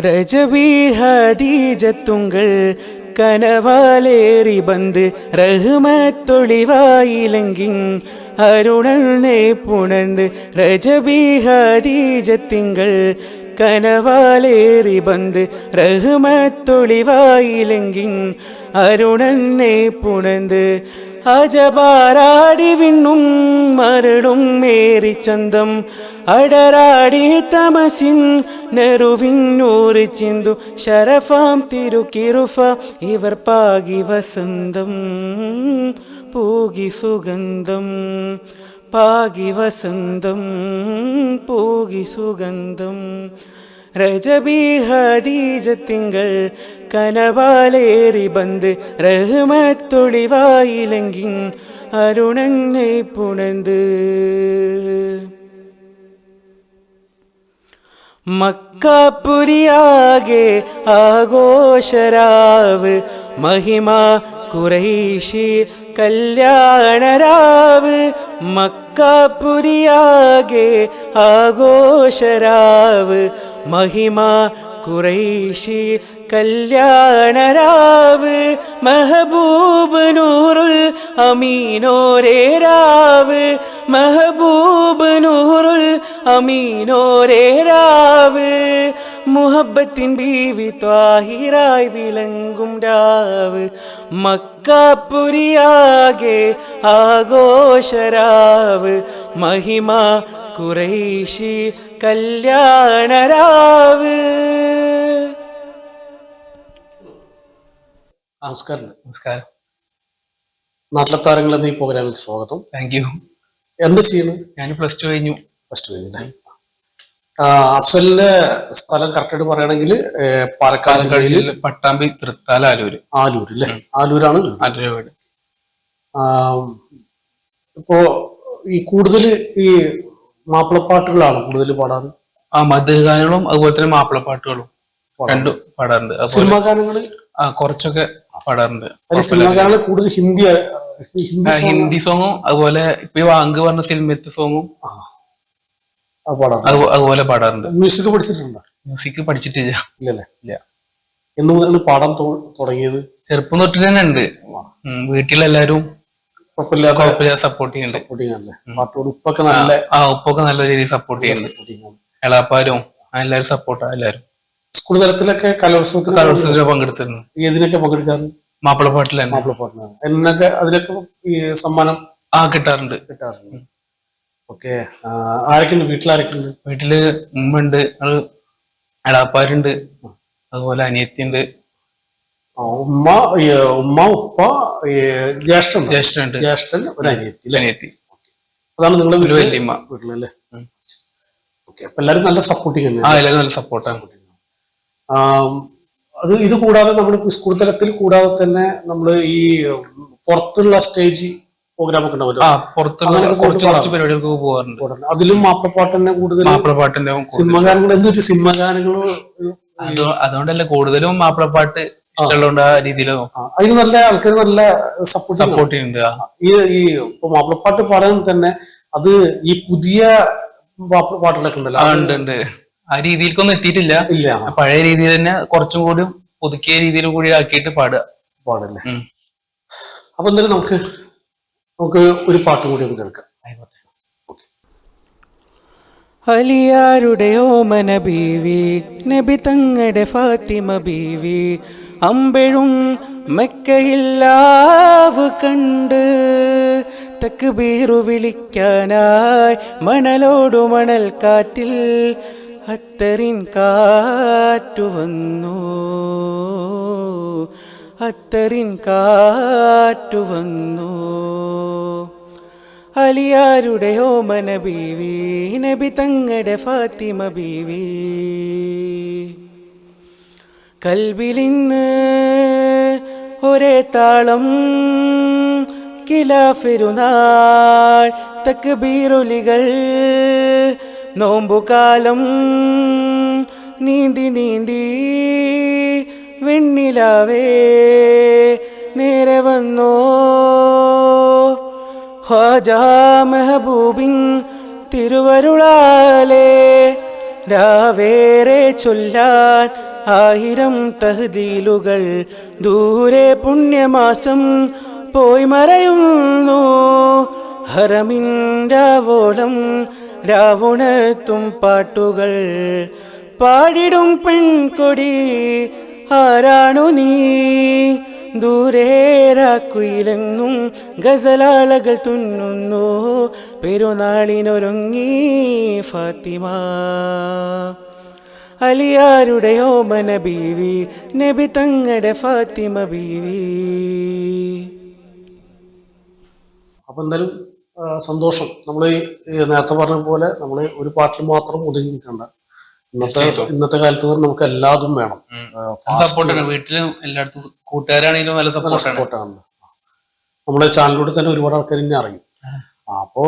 രജബി ഹദീജത്തുങ്കൾ കനവാലേറി ബന്ദ് റഹ്മത്തൊളിവായിലെങ്കിൽ അരുണനെ പുണർന്ന് രജബി ഹദീജത്തിങ്കൾ കനവാലേറി ബന്ദ് റഹ്മത്തൊളിവായിലെങ്കിൽ അരുണനെ പുണർന്ന് അജപാരാടി വിണ്ണും മരടും ചന്തം. അടരാടി തമസിൻ നെറുവിന്നൂറ് ചിന്തു. ശരഫാം തിരുക്കിറുഫ ഇവർ പാകി വസന്തം. പൂകി സുഗന്ധം. പാകി വസന്തം. പൂകി സുഗന്ധം. രജബി ഹദീജത്തിങ്കൾ കനവാലേറി ബന്ദ് റഹ്മത്തൊളിവായിലെങ്കിൽ അരുണനെ പുണന്ത്. മക്കാപ്പുരിയാകെ ആഘോഷരാവ് മഹിമ കുറൈശി കല്യാണരാവ് മക്കാപ്പുരിയാകെ ആഘോഷരാവ് മഹിമ കുറൈശി കല്യാണരാവ് മെഹബൂബ് നൂറുൽ അമീനോരേ രാവ് മെഹബൂബ് നൂറുൽ അമീനോരേ രാവ് മുഹബത്തിൻ ബീവി ത്വാഹിറായി വിളങ്ങും രാവ് മക്കാപ്പുരിയാകെ ആഘോഷരാവ് മഹിമ കുറൈശി കല്യാണരാവ്. നമസ്കാരം. നമസ്കാരം. നാട്ടിലെ താരങ്ങൾ എന്ന ഈ പ്രോഗ്രാമിലേക്ക് സ്വാഗതം. താങ്ക് യു എന്ത് ചെയ്യുന്നു? ഞാൻ പ്ലസ് ടു കഴിഞ്ഞു. പ്ലസ് ടു കഴിഞ്ഞു അഫ്സലിന്റെ സ്ഥലം കറക്റ്റായിട്ട് പറയുകയാണെങ്കിൽ പാലക്കാട് കഴിഞ്ഞ പട്ടാമ്പി തൃത്താല ആലൂര്. ആലൂർ അല്ലേ? ആലൂരാണ്. ആലൂര് വീട്. ഇപ്പോ ഈ കൂടുതൽ ഈ മാപ്പിളപ്പാട്ടുകളാണ് കൂടുതൽ പാടാറ്? ആ മധുഗാനങ്ങളും അതുപോലെ തന്നെ മാപ്പിളപ്പാട്ടുകളും രണ്ടും പാടാറുണ്ട്. സിനിമാ ഗാനങ്ങൾ ആ കുറച്ചൊക്കെ പാടാറുണ്ട്. സിനിമാ ഗാനങ്ങൾ കൂടുതൽ ഹിന്ദി ഹിന്ദി സോങ്ങും അതുപോലെ ഇപ്പൊ വാങ്ക് പറഞ്ഞ സിനിമത്തെ സോങ്ങും അതുപോലെ പാടാറുണ്ട്. മ്യൂസിക് പഠിച്ചിട്ടുണ്ടോ? മ്യൂസിക് പഠിച്ചിട്ടില്ല. ഇല്ലല്ലേ? ഇല്ല. എന്ന് പാടാൻ തുടങ്ങിയത്? ചെറുപ്പം തൊട്ട് തന്നെ ഉണ്ട് വീട്ടിലെല്ലാരും സപ്പോർട്ട് ചെയ്യുന്നുണ്ട്. നല്ല ആ ഉപ്പൊക്കെ നല്ല രീതിയിൽ സപ്പോർട്ട് ചെയ്യുന്നുണ്ട്. എളാപ്പാരും എല്ലാരും സപ്പോർട്ടാ എല്ലാരും. സ്കൂൾ തലത്തിലൊക്കെ കലോത്സവത്തിൽ കലോത്സവത്തിൽ പങ്കെടുത്തിരുന്നു. ഏതിനൊക്കെ പങ്കെടുക്കാറ്? മാപ്പിളപ്പാട്ടിൽ മാപ്പിളപ്പാട്ടിലാണ് എന്നൊക്കെ അതിലൊക്കെ ഈ സമ്മാനം ആ കിട്ടാറുണ്ട്. കിട്ടാറുണ്ട്. ഓക്കെ. ആരൊക്കെയുണ്ട്? വീട്ടിലാരൊക്കെയുണ്ട് വീട്ടിൽ ഉമ്മ ഉണ്ട് എളാപ്പാരുണ്ട് അതുപോലെ അനിയത്തിയുണ്ട്. ഉമ്മ ഉമ്മ ഉപ്പ ജ്യേഷ്ഠൻ. ജ്യേഷ്ഠനുണ്ട്. ജ്യേഷ്ഠൻ ഒരു അനിയത്തി അനിയത്തി. അതാണ് നിങ്ങളുടെ വല്യമ്മ. വീട്ടിലല്ലേ? ഓക്കെ അപ്പൊ എല്ലാരും നല്ല സപ്പോർട്ടിങ് തന്നെ ആ എല്ലാരും നല്ല സപ്പോർട്ടാണ് അത് ഇത് കൂടാതെ നമ്മൾ സ്കൂൾ തലത്തിൽ കൂടാതെ തന്നെ നമ്മൾ ഈ പുറത്തുള്ള സ്റ്റേജ് പ്രോഗ്രാം ഒക്കെ ഉണ്ടാവല്ലോ പുറത്തുള്ള കുറച്ച് കുറച്ച് പരിപാടികൾക്ക് പോകാറുണ്ട്. അതിലും മാപ്പിളപ്പാട്ട് തന്നെ കൂടുതൽ മാപ്പിളപ്പാട്ടിന്റെ കൂടുതൽ. സിനിമ ഗാനങ്ങൾ അതുകൊണ്ടല്ലേ സിനിമ ഗാനങ്ങൾ അതോ- അതുകൊണ്ടല്ല കൂടുതലും മാപ്പിളപ്പാട്ട് ഇഷ്ടമുള്ളതുകൊണ്ട് രീതിയിലോ അതിന് നല്ല ആൾക്കാർ നല്ല സപ്പോർട്ട് സപ്പോർട്ട് ചെയ്യുന്നുണ്ട് ഈ ഈ മാപ്പിളപ്പാട്ട് പാടാൻ തന്നെ അത് ഈ പുതിയ മാപ്പിളപ്പാട്ടുകളൊക്കെ ഉണ്ടല്ലോ ആ അത് ഉണ്ട് ഉണ്ട്. ആ രീതിയിലേക്കൊന്നും എത്തിയിട്ടില്ല. ഇല്ല. പഴയ രീതിയിൽ തന്നെ കുറച്ചും കൂടി പുതുക്കിയ രീതിയിൽ കൂടി ആക്കിയിട്ട് പാടുക. പാടില്ലേ. അപ്പൊ എന്തായാലും നമുക്ക് നമുക്ക് ഒരു പാട്ട് കൂടി ഒന്ന് കേൾക്കാം. അലിയാരുടെ ഓമന ബീവി നബി തങ്ങളുടെ ഫാത്തിമ ബീവി അമ്പഴും മെക്കയില്ലാവ് കണ്ട് തെക്ക് ബീറു വിളിക്കാനായി മണലോടു മണൽ കാറ്റിൽ അത്തറിൻ കാറ്റു വന്നു. അത്തറിൻ കാറ്റു വന്നു. അലിയാരുടെ ഓമന ബീവി നബി തങ്ങളുടെ ഫാത്തിമ ബീവി കൽബിലിന്ന് ഒരേ താളം കിലാഫിരുനാൾ തക്ബീറുലികൾ നോമ്പുകാലം നീന്തി നീന്തി വെണ്ണിലാവേ നേരെ വന്നോ. ഹാജാ മെഹബൂബിൻ തിരുവരുളാലേ രാവേറെ ചൊല്ലാൻ ആയിരം തഹദീലുകൾ ദൂരെ പുണ്യമാസം പോയി മറയുന്നു. ഹറമിന്റാവോളം രാവുണർത്തും പാട്ടുകൾ പാടിടും പെൺകൊടി ആരാണു നീ? ദൂരേരാക്കുയിലെങ്ങും ഗസലാളകൾ തുന്നുന്നു. പെരുന്നാളിനൊരുങ്ങി ഫാത്തിമ. അലിയാരുടെ ഓമന ബീവി നബി തങ്ങളുടെ ഫാത്തിമ ബീവി. അപ്പൊ എന്തായാലും സന്തോഷം. നമ്മൾ നേരത്തെ പറഞ്ഞ പോലെ നമ്മൾ ഒരു പാട്ടിൽ മാത്രം ഒതുങ്ങി നിൽക്കണ്ട ഇന്നത്തെ ഇന്നത്തെ കാലത്ത് നമുക്ക് എല്ലാതും വേണം. സപ്പോർട്ടാണ് വീട്ടിലും എല്ലായിടത്തും കൂട്ടുകാരാണെങ്കിലും നല്ല സപ്പോർട്ടാണ് സപ്പോർട്ടാണ് നമ്മുടെ ചാനലിലൂടെ തന്നെ ഒരുപാട് ആൾക്കാർ ഇന്നെ അറിയും അപ്പോ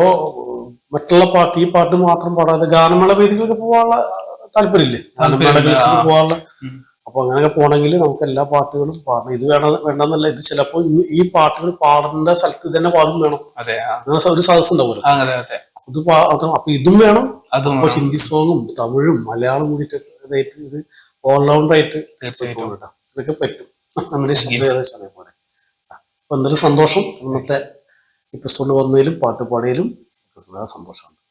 മറ്റുള്ള പാട്ട് ഈ പാട്ട് മാത്രം പാടാതെ ഗാനമേള വേദികളൊക്കെ പോകാനുള്ള താല്പര്യമില്ലേ? ഗാനമേളകളിലേക്ക് പോകാനുള്ള അപ്പൊ അങ്ങനെയൊക്കെ പോകണമെങ്കിൽ നമുക്ക് എല്ലാ പാട്ടുകളും പാടണം. ഇത് വേണം വേണ്ടെന്നല്ല ഇത് ചിലപ്പോ ഈ പാട്ടുകൾ പാടേണ്ട സ്ഥലത്ത് തന്നെ പാടും വേണം. ഒരു സദസ് ഉണ്ടാവുമല്ലോ. അതെ ഇത് പാ- അപ്പൊ ഇതും വേണം. അതും അപ്പൊ ഹിന്ദി സോങ്ങും തമിഴും മലയാളം കൂടിയിട്ട് ഇതായിട്ട് ഇത് ഓൾറൗണ്ട് ആയിട്ട്. ഇതൊക്കെ പറ്റും. നമ്മുടെ ശബ്ദം ഏകദേശം അതേപോലെ. അപ്പൊ എന്തൊരു സന്തോഷം ഇന്നത്തെ എപ്പിസോഡിൽ വന്നതിലും പാട്ട് പാടിയതിലും സന്തോഷമുണ്ട്.